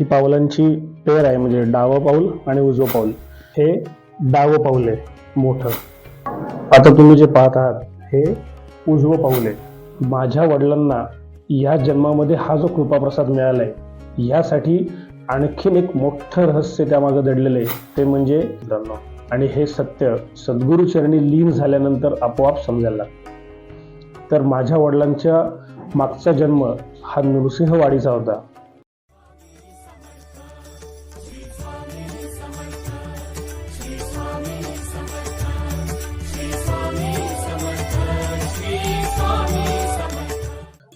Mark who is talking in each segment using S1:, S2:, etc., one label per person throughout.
S1: ही पावलांची पेर आहे म्हणजे डावं पाऊल आणि उजवं पाऊल. हे डावं पाऊल आहे मोठं. आता तुम्ही जे पाहत आहात हे उजवं पाऊल आहे. माझ्या वडिलांना या जन्मामध्ये हा जो कृपाप्रसाद मिळाला आहे यासाठी आणखीन एक मोठं रहस्य त्यामागं दडलेलं आहे. ते म्हणजे आणि हे सत्य सद्गुरूचरणी लीन झाल्यानंतर आपोआप समजायला लागतं. तर माझ्या वडिलांच्या मागचा जन्म हा नृसिंहवाडीचा होता.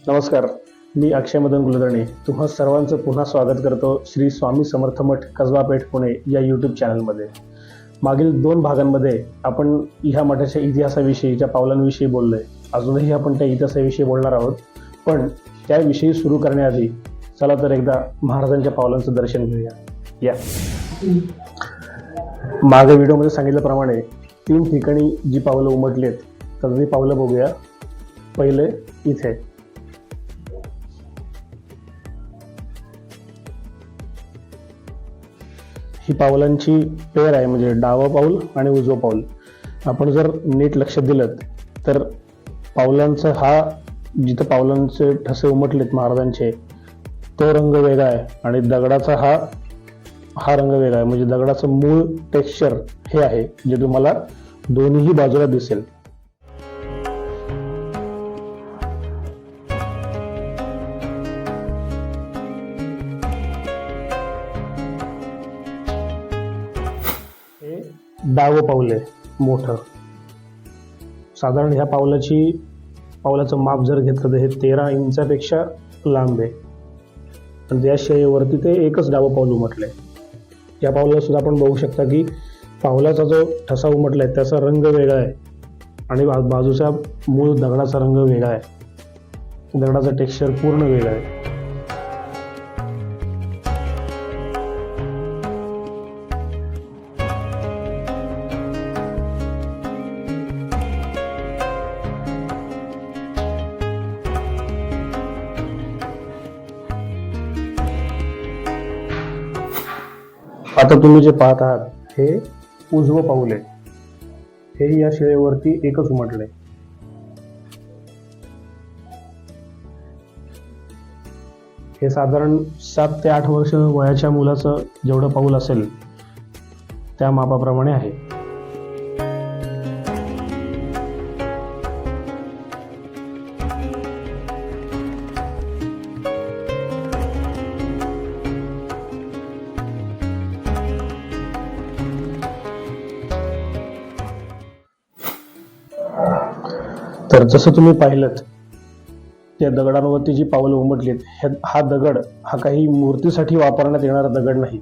S1: नमस्कार मी अक्षय मदन कुलकर्णी. तुम्हा सर्वांचं पुन्हा स्वागत करतो श्री स्वामी समर्थ मठ कसबा पेठ पुणे या यूट्यूब चॅनलमध्ये मागील दोन भागांमध्ये आपण ह्या मठाच्या इतिहासाविषयी ज्या पावलांविषयी बोललोय. अजूनही आपण त्या इतिहासाविषयी बोलणार आहोत. पण त्याविषयी सुरू करण्याआधी चला तर एकदा महाराजांच्या पावलांचं दर्शन घेऊया. या. मागे व्हिडिओमध्ये सांगितल्याप्रमाणे तीन ठिकाणी जी पावलं उमटली आहेत तर ती पावलं बघूया. पहिले इथे. ही पावलांची पेर आहे म्हणजे डावं पाऊल आणि उजवं पाऊल. आपण जर नीट लक्ष दिलं तर पावलांचा हा जिथं पावलांचे ठसे उमटलेत महाराजांचे तो रंग वेगळा आहे आणि दगडाचा हा हा रंग वेगळा आहे. म्हणजे दगडाचं मूळ टेक्स्चर हे आहे जे तुम्हाला दोन्हीही बाजूला दिसेल. डावं पाऊल आहे मोठं. साधारण ह्या पावलाची पावलाचं माप जर घेतलं तर हे तेरा इंचापेक्षा लांब आहे. आणि त्या शयेवरती ते एकच डावं पाऊल उमटलं आहे या पावलाला सुद्धा आपण बघू शकता की पावलाचा जो ठसा उमटला आहे त्याचा रंग वेगळा आहे. आणि बा- बाजूचा मूळ दगडाचा रंग वेगळा आहे. दगडाचं टेक्स्चर पूर्ण वेगळं आहे. आता तुम्ही जे पाहत आहात हे उजवं पाऊल आहे. हे या शिळेवरती एकच उमटलंय. हे साधारण सात ते आठ वर्ष वयाच्या मुलाचं जेवढं पाऊल असेल त्या मापाप्रमाणे आहे. तर जसं तुम्ही पाहिलं त्या दगडांवरती जी पावलं उमटलीत हा दगड हा काही मूर्तीसाठी वापरण्यात येणारा दगड नाही.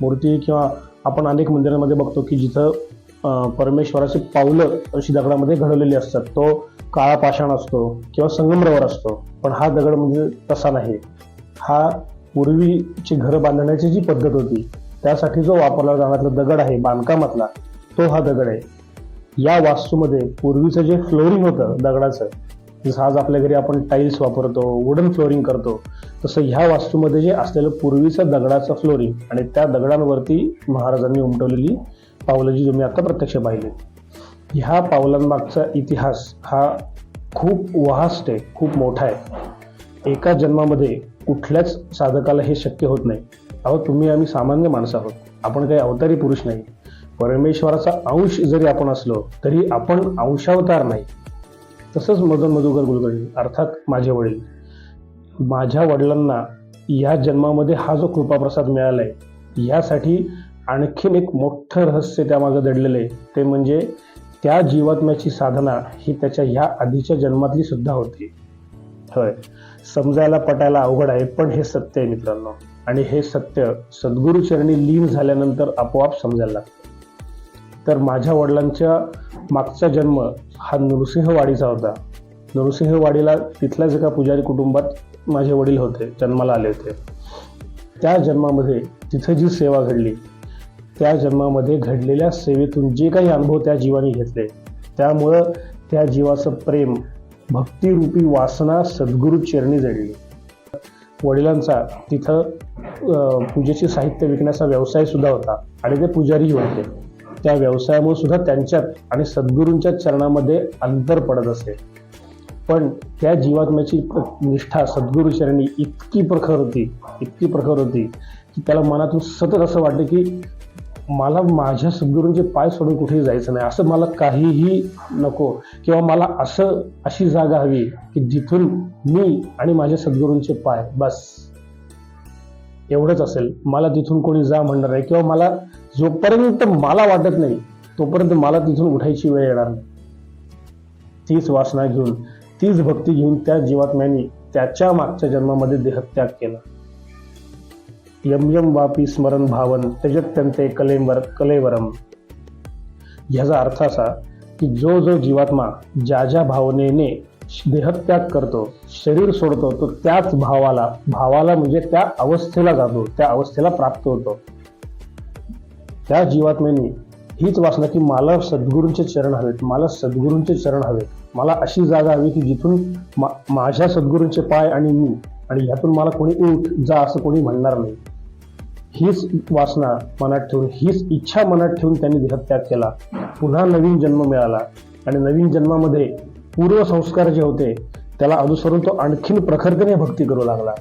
S1: मूर्ती किंवा आपण अनेक मंदिरांमध्ये बघतो की जिथं परमेश्वराची पावलं अशी दगडामध्ये घडवलेली असतात. तो काळा पाषाण असतो किंवा संगमरवर असतो पण हा दगड म्हणजे तसा नाही. हा पूर्वीची घरं बांधण्याची जी पद्धत होती त्यासाठी जो वापरला जाणारा दगड आहे बांधकामातला तो हा दगड आहे. या वास्तूमध्ये पूर्वीचं जे फ्लोरिंग होतं दगडाचं जसं आज आपल्या घरी आपण टाईल्स वापरतो वुडन फ्लोरिंग करतो तसं ह्या वास्तूमध्ये जे असलेलं पूर्वीचं दगडाचं फ्लोरिंग आणि त्या दगडांवरती महाराजांनी उमटवलेली पावलं जी तुम्ही आता प्रत्यक्ष पाहिली. ह्या पावलांमागचा इतिहास हा खूप वास्ट आहे खूप मोठा आहे. एका जन्मामध्ये कुठल्याच साधकाला हे शक्य होत नाही. अहो तुम्ही आम्ही सामान्य माणसं आहोत. आपण काही अवतारी पुरुष नाही. परमेश्वराचा अंश जरी आपण असलो तरी आपण अंशावतार नाही. तसंच मदन मधुकर कुलकर्णी अर्थात माझे वडील माझ्या वडिलांना या जन्मामध्ये हा जो कृपाप्रसाद मिळाला आहे यासाठी आणखीन एक मोठं रहस्य त्यामागं दडलेलं आहे. ते म्हणजे त्या जीवात्म्याची साधना ही त्याच्या ह्या आधीच्या जन्मातली सुद्धा होती. होय. समजायला पटायला अवघड आहे पण हे सत्य आहे मित्रांनो. आणि हे सत्य सद्गुरूचरणी लीन झाल्यानंतर आपोआप समजायला लागतं. तर माझ्या वडिलांच्या मागचा जन्म हा नृसिंहवाडीचा होता. नृसिंहवाडीला तिथल्याच एका पुजारी कुटुंबात माझे वडील होते जन्माला आले होते. त्या जन्मामध्ये तिथे जी सेवा घडली त्या जन्मामध्ये घडलेल्या सेवेतून जे काही अनुभव त्या जीवाने घेतले त्यामुळं त्या जीवाचं प्रेम भक्तिरूपी वासना सद्गुरू चरणी जडली. वडिलांचा तिथं पूजेचे साहित्य विकण्याचा व्यवसायसुद्धा होता आणि ते पुजारीही होते. त्या व्यवसायामुळे सुद्धा त्यांच्यात आणि सद्गुरूंच्या चरणामध्ये अंतर पडत असे. पण त्या जीवात्म्याची निष्ठा सद्गुरू चरणी इतकी प्रखर होती इतकी प्रखर होती की त्याला मनातून सतत असं वाटतं की मला माझ्या सद्गुरूंचे पाय सोडून कुठेही जायचं नाही. असं मला काहीही नको. किंवा मला असं अशी जागा हवी की जिथून मी आणि माझ्या सद्गुरूंचे पाय बस. एवढंच असेल. मला तिथून कोणी जा म्हणणार नाही. किंवा मला जोपर्यंत मला वाटत नाही तोपर्यंत मला तिथून उठायची वेळ येणार नाही. तीच वासना घेऊन तीच भक्ती घेऊन त्या जीवात्म्याने त्याच्या मागच्या जन्मामध्ये देहत्याग केला. यम यम वापी स्मरण भावन त्यजत्यंते कलेवर कलेवरम. ह्याचा अर्थ असा की जो जो जीवात्मा ज्या ज्या भावनेने देहत्याग करतो शरीर सोडतो तो त्याच भावाला भावाला म्हणजे त्या अवस्थेला जातो त्या अवस्थेला प्राप्त होतो. त्या जीवात्म्याने हीच वासना की मला सद्गुरूंचे चरण हवेत मला सद्गुरूंचे चरण हवेत. मला अशी जागा हवी की जिथून मा- माझ्या सद्गुरूंचे पाय आणि मी आणि ह्यातून मला कोणी उठ जा असं कोणी म्हणणार नाही. हीच वासना मनात ठेवून हीच इच्छा मनात ठेवून त्यांनी देहत्याग केला. पुन्हा नवीन जन्म मिळाला आणि नवीन जन्मामध्ये पूर्वसंस्कार जे होते त्याला अनुसरून तो आणखीन प्रखरतेने भक्ती करू लागला.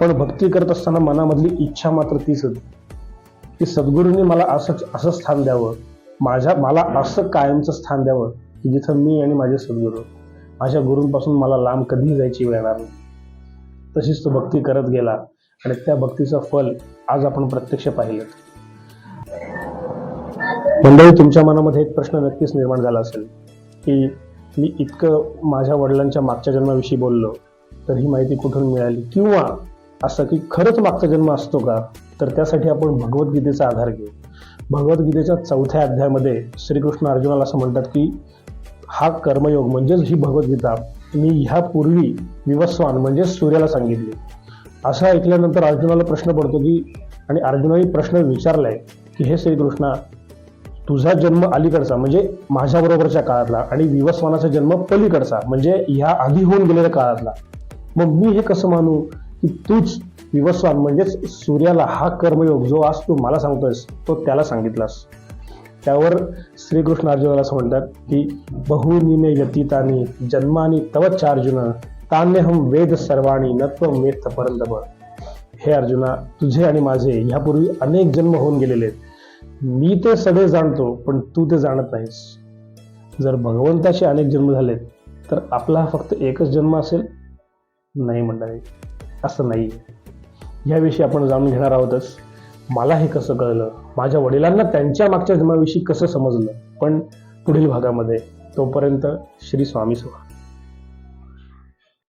S1: पण भक्ती करत असताना मनामधली इच्छा मात्र तीच होती. की सद्गुरूंनी मला असं असं स्थान द्यावं. माझ्या मला असं कायमचं स्थान द्यावं की जिथं मी आणि माझे सद्गुरू. माझ्या गुरूंपासून मला लांब कधीही जायची वेळ येणार नाही. तशीच तो भक्ती करत गेला आणि त्या भक्तीचं फल आज आपण प्रत्यक्ष पाहिलं. मंडळी तुमच्या मनामध्ये एक प्रश्न नक्कीच निर्माण झाला असेल की मी इतकं माझ्या वडिलांच्या मागच्या जन्माविषयी बोललो तर ही माहिती कुठून मिळाली? किंवा असं की खरंच मागचा जन्म असतो का? तर त्यासाठी आपण भगवद्गीतेचा आधार घेऊ. भगवद्गीतेच्या चौथ्या अध्यायामध्ये श्रीकृष्ण अर्जुनाला असं म्हणतात की हा कर्मयोग म्हणजेच ही भगवद्गीता मी ह्यापूर्वी विवस्वान म्हणजेच सूर्याला सांगितली. असं ऐकल्यानंतर अर्जुनाला प्रश्न पडतो की आणि अर्जुनाने प्रश्न विचारलाय की हे श्रीकृष्णा तुझा जन्म अलीकडचा म्हणजे माझ्याबरोबरच्या काळातला आणि विवस्वानाचा जन्म पलीकडचा म्हणजे ह्या आधी होऊन गेलेल्या काळातला. मग मी हे कसं मानू? की तूच विवस्वान म्हणजेच सूर्याला हा कर्मयोग जो आज तू मला सांगतोयस तो त्याला सांगितलास. त्यावर श्रीकृष्ण अर्जुनाला असं म्हणतात की बहुनिने व्यतीतानी जन्मानी तव चार्जुन तान्यहम वेद सर्वाणी नत्व वेद परंतप. हे अर्जुना तुझे आणि माझे ह्यापूर्वी अनेक जन्म होऊन गेलेले आहेत. मी ते सगळे जाणतो पण तू ते जाणत नाहीस. जर भगवंताचे अनेक जन्म झालेत तर आपला हा फक्त एकच जन्म असेल? नाही मंडळी. असं नाही. याविषयी आपण जाणून घेणार आहोतच. मला हे कसं कळलं? माझ्या वडिलांना त्यांच्या मागच्या जन्माविषयी कसं समजलं? पण पुढील भागामध्ये तोपर्यंत श्री स्वामी सुखा